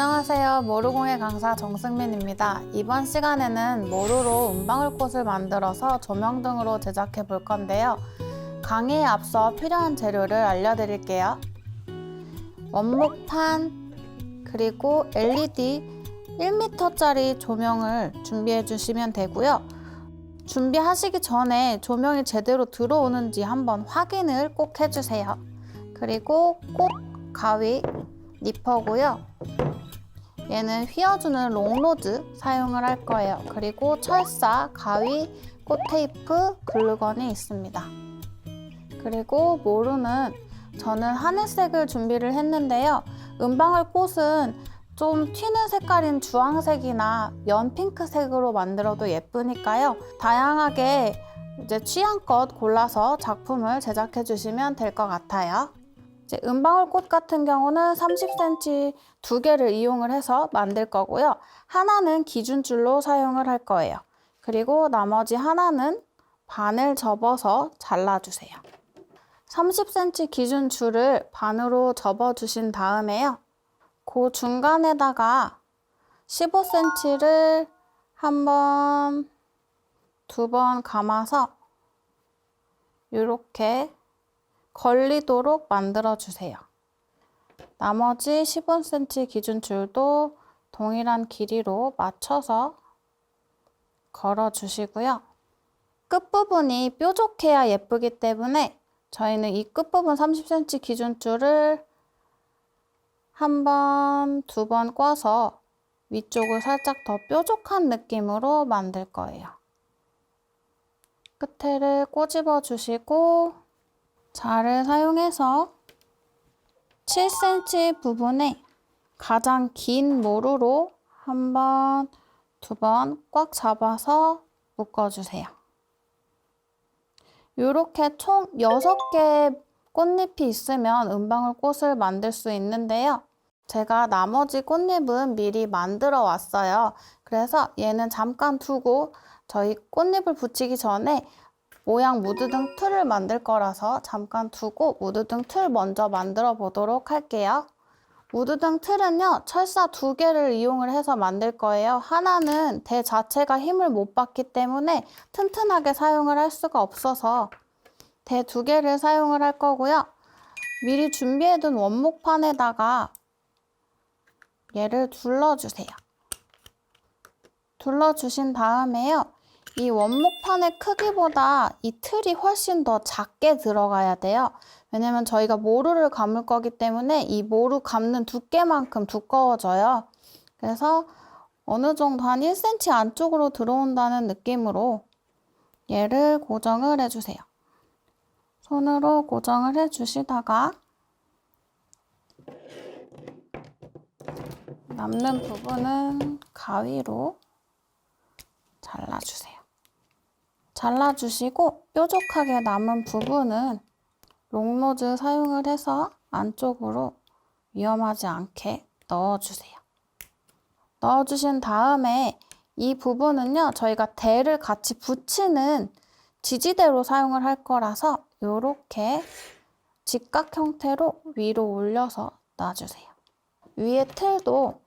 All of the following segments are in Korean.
안녕하세요. 모루공예 강사 정승민입니다. 이번 시간에는 모루로 은방울꽃을 만들어서 조명 등으로 제작해 볼 건데요. 강의에 앞서 필요한 재료를 알려드릴게요. 원목판, 그리고 LED 1m짜리 조명을 준비해 주시면 되고요. 준비하시기 전에 조명이 제대로 들어오는지 한번 확인을 꼭 해주세요. 그리고 꽃 가위 니퍼고요. 얘는 휘어주는 롱로드 사용을 할 거예요. 그리고 철사, 가위, 꽃 테이프, 글루건이 있습니다. 그리고 모루는 저는 하늘색을 준비를 했는데요. 은방울 꽃은 좀 튀는 색깔인 주황색이나 연핑크색으로 만들어도 예쁘니까요. 다양하게 이제 취향껏 골라서 작품을 제작해 주시면 될 것 같아요. 이제 은방울 꽃 같은 경우는 30cm 두 개를 이용을 해서 만들 거고요. 하나는 기준줄로 사용을 할 거예요. 그리고 나머지 하나는 반을 접어서 잘라주세요. 30cm 기준 줄을 반으로 접어 주신 다음에요. 그 중간에다가 15cm를 한 번, 두 번 감아서 이렇게 걸리도록 만들어 주세요. 나머지 15cm 기준 줄도 동일한 길이로 맞춰서 걸어 주시고요. 끝부분이 뾰족해야 예쁘기 때문에 저희는 이 끝부분 30cm 기준 줄을 한 번, 두 번 꽈서 위쪽을 살짝 더 뾰족한 느낌으로 만들 거예요. 끝에를 꼬집어 주시고 자를 사용해서 7cm 부분에 가장 긴 모루로 한 번, 두 번 꽉 잡아서 묶어주세요. 이렇게 총 6개 꽃잎이 있으면 은방울 꽃을 만들 수 있는데요. 제가 나머지 꽃잎은 미리 만들어 왔어요. 그래서 얘는 잠깐 두고 저희 꽃잎을 붙이기 전에 모양 무드 등 틀을 만들 거라서 잠깐 두고 무드 등 틀 먼저 만들어 보도록 할게요. 무드 등 틀은요, 철사 두 개를 이용을 해서 만들 거예요. 하나는 대 자체가 힘을 못 받기 때문에 튼튼하게 사용을 할 수가 없어서 대 두 개를 사용을 할 거고요. 미리 준비해둔 원목판에다가 얘를 둘러주세요. 둘러주신 다음에요. 이 원목판의 크기보다 이 틀이 훨씬 더 작게 들어가야 돼요. 왜냐면 저희가 모루를 감을 거기 때문에 이 모루 감는 두께만큼 두꺼워져요. 그래서 어느 정도 한 1cm 안쪽으로 들어온다는 느낌으로 얘를 고정을 해주세요. 손으로 고정을 해주시다가 남는 부분은 가위로 잘라주세요. 잘라주시고 뾰족하게 남은 부분은 롱로즈 사용을 해서 안쪽으로 위험하지 않게 넣어주세요. 넣어주신 다음에 이 부분은요, 저희가 대를 같이 붙이는 지지대로 사용을 할 거라서 이렇게 직각 형태로 위로 올려서 놔주세요. 위에 틀도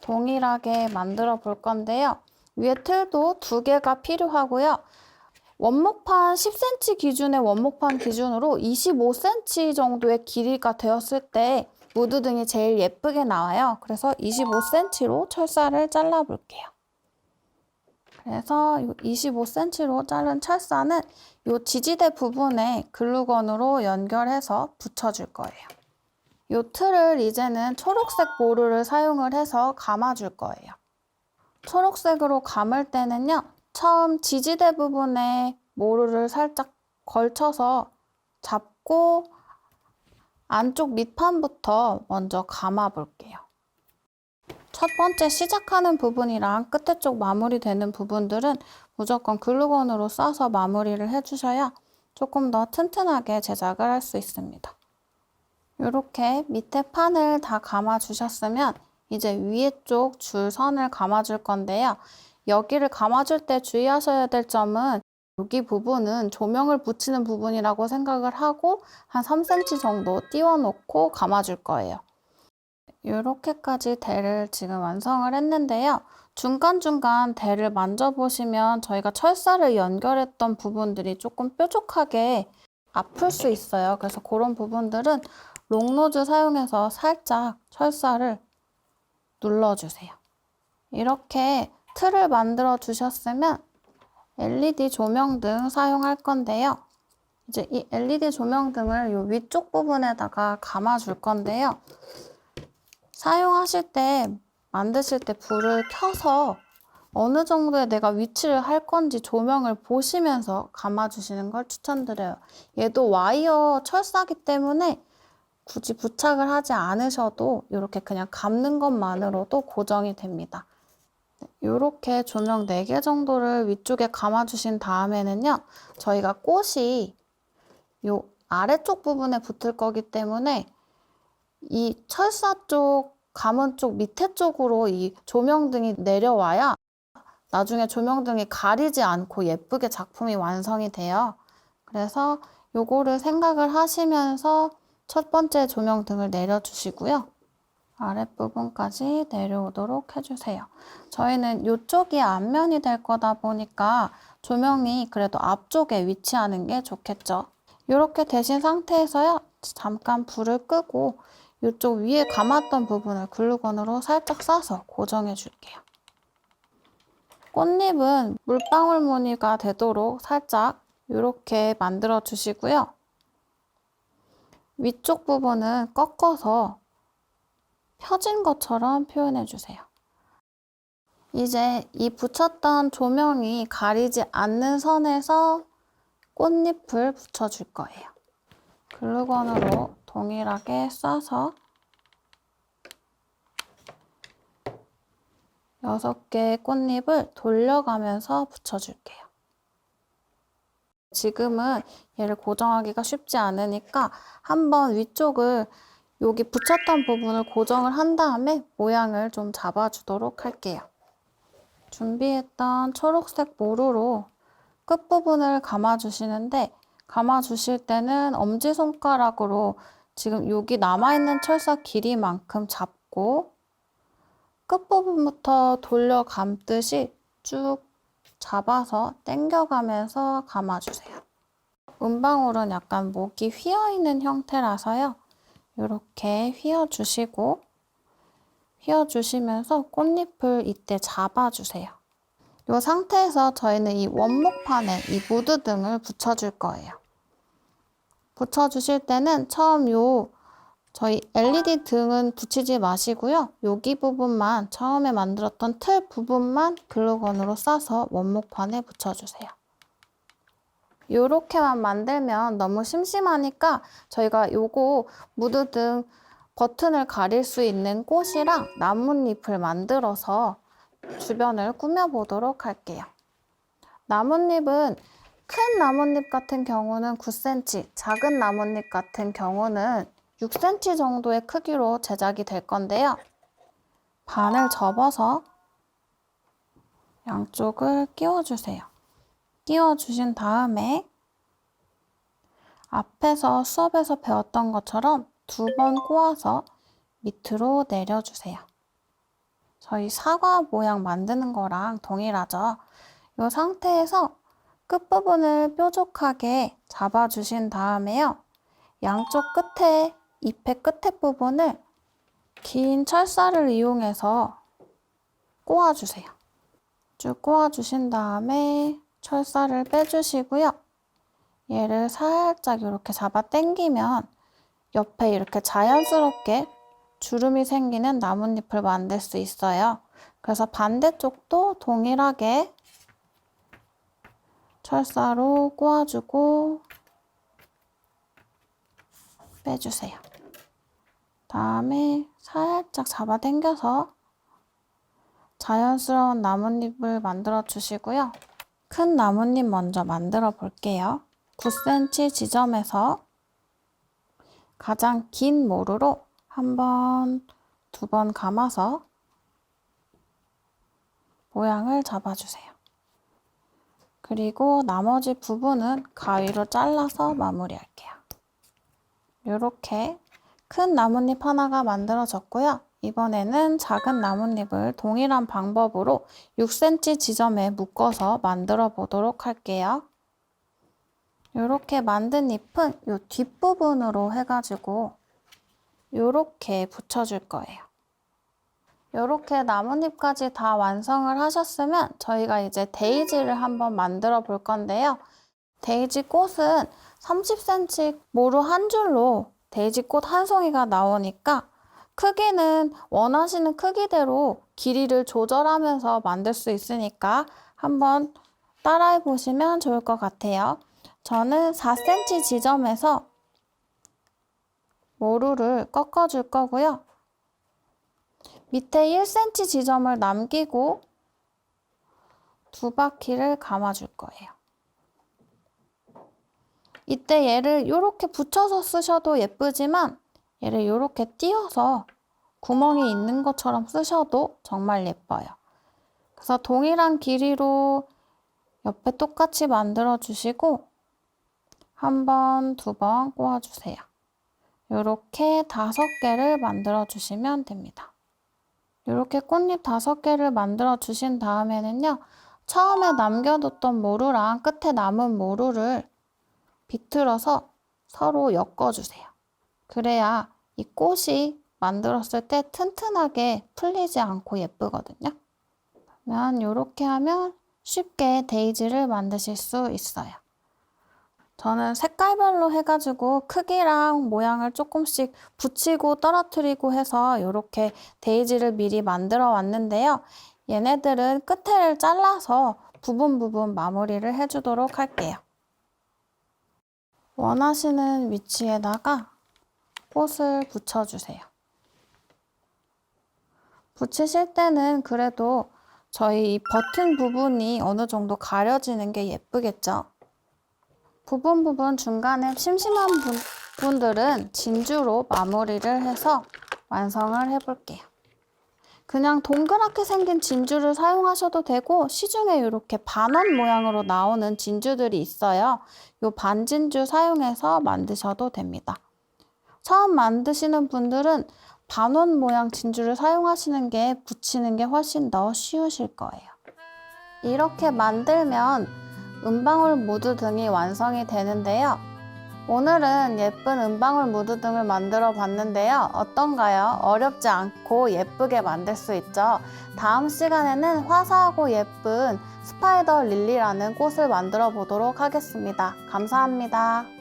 동일하게 만들어 볼 건데요. 위에 틀도 두 개가 필요하고요. 원목판 10cm 기준의 원목판 기준으로 25cm 정도의 길이가 되었을 때 무드 등이 제일 예쁘게 나와요. 그래서 25cm로 철사를 잘라 볼게요. 그래서 25cm로 자른 철사는 이 지지대 부분에 글루건으로 연결해서 붙여줄 거예요. 이 틀을 이제는 초록색 모루를 사용을 해서 감아줄 거예요. 초록색으로 감을 때는요. 처음 지지대 부분에 모루를 살짝 걸쳐서 잡고 안쪽 밑판부터 먼저 감아 볼게요. 첫 번째 시작하는 부분이랑 끝에 쪽 마무리되는 부분들은 무조건 글루건으로 싸서 마무리를 해주셔야 조금 더 튼튼하게 제작을 할 수 있습니다. 이렇게 밑에 판을 다 감아 주셨으면 이제 위에 쪽 줄선을 감아 줄 건데요. 여기를 감아줄 때 주의하셔야 될 점은 여기 부분은 조명을 붙이는 부분이라고 생각을 하고 한 3cm 정도 띄워 놓고 감아줄 거예요. 이렇게까지 대를 지금 완성을 했는데요. 중간중간 대를 만져보시면 저희가 철사를 연결했던 부분들이 조금 뾰족하게 아플 수 있어요. 그래서 그런 부분들은 롱노즈 사용해서 살짝 철사를 눌러주세요. 이렇게 틀을 만들어 주셨으면 LED 조명등 사용할 건데요. 이제 이 LED 조명등을 이 위쪽 부분에다가 감아 줄 건데요. 사용하실 때 만드실 때 불을 켜서 어느 정도의 내가 위치를 할 건지 조명을 보시면서 감아 주시는 걸 추천드려요. 얘도 와이어 철사기 때문에 굳이 부착을 하지 않으셔도 이렇게 그냥 감는 것만으로도 고정이 됩니다. 이렇게 조명 4개 정도를 위쪽에 감아주신 다음에는요, 저희가 꽃이 요 아래쪽 부분에 붙을 거기 때문에 이 철사 쪽, 감은 쪽 밑에 쪽으로 이 조명등이 내려와야 나중에 조명등이 가리지 않고 예쁘게 작품이 완성이 돼요. 그래서 요거를 생각을 하시면서 첫 번째 조명등을 내려주시고요. 아랫부분까지 내려오도록 해주세요. 저희는 이쪽이 앞면이 될 거다 보니까 조명이 그래도 앞쪽에 위치하는 게 좋겠죠. 이렇게 되신 상태에서요. 잠깐 불을 끄고 이쪽 위에 감았던 부분을 글루건으로 살짝 싸서 고정해 줄게요. 꽃잎은 물방울 무늬가 되도록 살짝 이렇게 만들어 주시고요. 위쪽 부분은 꺾어서 펴진 것처럼 표현해 주세요. 이제 이 붙였던 조명이 가리지 않는 선에서 꽃잎을 붙여줄 거예요. 글루건으로 동일하게 싸서 6개의 꽃잎을 돌려가면서 붙여줄게요. 지금은 얘를 고정하기가 쉽지 않으니까 한번 위쪽을 여기 붙였던 부분을 고정을 한 다음에 모양을 좀 잡아주도록 할게요. 준비했던 초록색 모루로 끝부분을 감아주시는데 감아주실 때는 엄지손가락으로 지금 여기 남아있는 철사 길이만큼 잡고 끝부분부터 돌려 감듯이 쭉 잡아서 당겨가면서 감아주세요. 은방울은 약간 목이 휘어있는 형태라서요. 이렇게 휘어주시고 휘어주시면서 꽃잎을 이때 잡아주세요. 이 상태에서 저희는 이 원목판에 이 무드 등을 붙여줄 거예요. 붙여주실 때는 처음 요 저희 LED 등은 붙이지 마시고요. 여기 부분만 처음에 만들었던 틀 부분만 글루건으로 싸서 원목판에 붙여주세요. 요렇게만 만들면 너무 심심하니까 저희가 요거 무드 등 버튼을 가릴 수 있는 꽃이랑 나뭇잎을 만들어서 주변을 꾸며보도록 할게요. 나뭇잎은 큰 나뭇잎 같은 경우는 9cm, 작은 나뭇잎 같은 경우는 6cm 정도의 크기로 제작이 될 건데요. 반을 접어서 양쪽을 끼워주세요. 끼워주신 다음에 앞에서 수업에서 배웠던 것처럼 두 번 꼬아서 밑으로 내려주세요. 저희 사과 모양 만드는 거랑 동일하죠. 이 상태에서 끝부분을 뾰족하게 잡아주신 다음에요. 양쪽 끝에, 잎의 끝에 부분을 긴 철사를 이용해서 꼬아주세요. 쭉 꼬아주신 다음에 철사를 빼주시고요. 얘를 살짝 이렇게 잡아 당기면 옆에 이렇게 자연스럽게 주름이 생기는 나뭇잎을 만들 수 있어요. 그래서 반대쪽도 동일하게 철사로 꼬아주고 빼주세요. 다음에 살짝 잡아 당겨서 자연스러운 나뭇잎을 만들어 주시고요. 큰 나뭇잎 먼저 만들어 볼게요. 9cm 지점에서 가장 긴 모루로 한 번, 두 번 감아서 모양을 잡아주세요. 그리고 나머지 부분은 가위로 잘라서 마무리할게요. 이렇게 큰 나뭇잎 하나가 만들어졌고요. 이번에는 작은 나뭇잎을 동일한 방법으로 6cm 지점에 묶어서 만들어 보도록 할게요. 이렇게 만든 잎은 이 뒷부분으로 해가지고 이렇게 붙여줄 거예요. 이렇게 나뭇잎까지 다 완성을 하셨으면 저희가 이제 데이지를 한번 만들어 볼 건데요. 데이지 꽃은 30cm 모루 한 줄로 데이지 꽃 한 송이가 나오니까 크기는 원하시는 크기대로 길이를 조절하면서 만들 수 있으니까 한번 따라해 보시면 좋을 것 같아요. 저는 4cm 지점에서 모루를 꺾어 줄 거고요. 밑에 1cm 지점을 남기고 두 바퀴를 감아 줄 거예요. 이때 얘를 이렇게 붙여서 쓰셔도 예쁘지만 얘를 이렇게 띄어서 구멍이 있는 것처럼 쓰셔도 정말 예뻐요. 그래서 동일한 길이로 옆에 똑같이 만들어 주시고 한 번, 두 번 꼬아 주세요. 이렇게 다섯 개를 만들어 주시면 됩니다. 이렇게 꽃잎 다섯 개를 만들어 주신 다음에는요, 처음에 남겨뒀던 모루랑 끝에 남은 모루를 비틀어서 서로 엮어주세요. 그래야 이 꽃이 만들었을 때 튼튼하게 풀리지 않고 예쁘거든요. 그러면 이렇게 하면 쉽게 데이지를 만드실 수 있어요. 저는 색깔별로 해가지고 크기랑 모양을 조금씩 붙이고 떨어뜨리고 해서 이렇게 데이지를 미리 만들어 왔는데요. 얘네들은 끝에를 잘라서 부분 부분 마무리를 해주도록 할게요. 원하시는 위치에다가 꽃을 붙여주세요. 붙이실 때는 그래도 저희 이 버튼 부분이 어느 정도 가려지는 게 예쁘겠죠? 부분 부분 중간에 심심한 분, 분들은 진주로 마무리를 해서 완성을 해볼게요. 그냥 동그랗게 생긴 진주를 사용하셔도 되고 시중에 이렇게 반원 모양으로 나오는 진주들이 있어요. 이 반진주 사용해서 만드셔도 됩니다. 처음 만드시는 분들은 반원 모양 진주를 사용하시는 게 붙이는 게 훨씬 더 쉬우실 거예요. 이렇게 만들면 은방울 무드 등이 완성이 되는데요. 오늘은 예쁜 은방울 무드 등을 만들어 봤는데요. 어떤가요? 어렵지 않고 예쁘게 만들 수 있죠. 다음 시간에는 화사하고 예쁜 스파이더 릴리라는 꽃을 만들어 보도록 하겠습니다. 감사합니다.